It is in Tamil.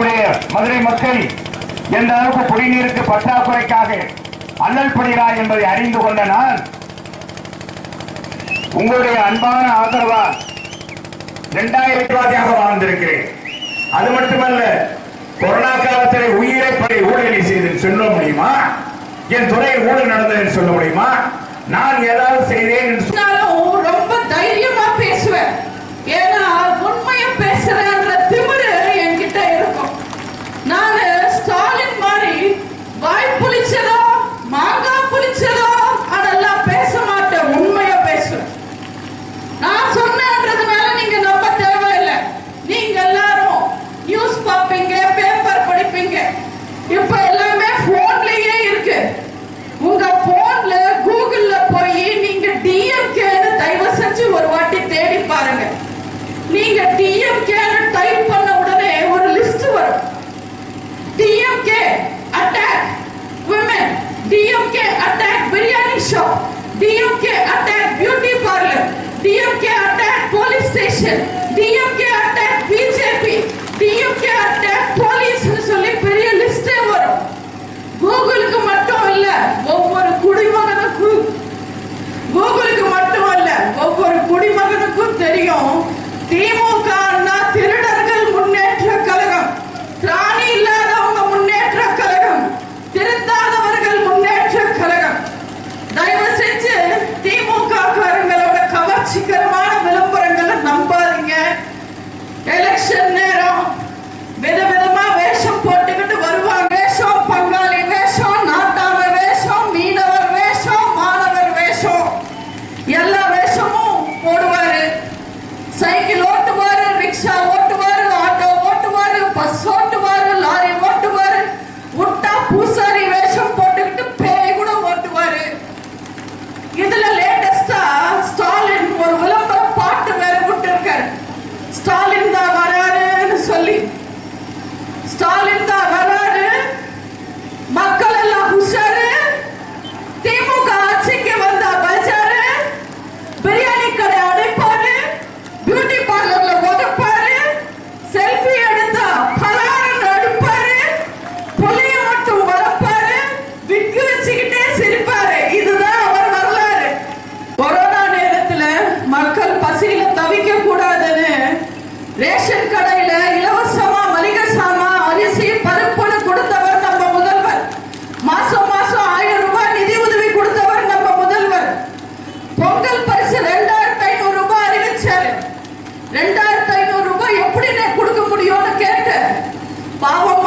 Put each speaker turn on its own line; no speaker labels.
நம்முடைய மதுரை மக்கள் எந்த அளவுக்கு குடிநீருக்கு பற்றாக்குறைக்காக அல்லல் படுகிறார் என்பதை அறிந்து கொண்ட நான் உங்களுடைய அன்பான ஆதரவா இரண்டாயிரத்தி ரூபாயாக வாழ்ந்திருக்கிறேன். அது மட்டுமல்ல கொரோனா காலத்தில் உயிரை படி ஊழலை செய்து சொல்ல முடியுமா? என் துறையில் ஊழல் நடந்தது சொல்ல முடியுமா? நான் ஏதாவது செய்தேன்
திமுக திருடர்கள் முன்னேற்ற கழகம். திராணி இல்லாதவங்க முன்னேற்ற கழகம். திருத்தாதவர்கள் முன்னேற்ற கழகம். தயவு செஞ்சு திமுக காரங்களோட கவர்ச்சிகரமான விளம்பரங்களை நம்பாதீங்க. எலெக்ஷன் நேரம் விதவிதமா வேஷம் போட்டுக்கிட்டு வருவாங்க. வேஷம் பங்காளி வேஷம் நாட்டாம வேஷம் மீனவர் வேஷம் மாணவர் வேஷம். எல்லா கடை அடைப்பாரு பியூட்டி பார்லர்ல உதப்பாரு. செல்ஃபி எடுத்தா பலாரன் புளிய மட்டும் வளர்ப்பாரு. விக்கு வச்சுக்கிட்டே சிரிப்பாரு. இதுதான் அவர் வரலாறு. கொரோனா நேரத்துல மக்கள் பசியில தவிக்க கூடாதுன்னு ரேஷன் கடையில இலவசமா ரெண்டாயிரத்தி ஐநூறு ரூபாய் எப்படி நான் கொடுக்க முடியும்னு கேட்டேன். பாவம்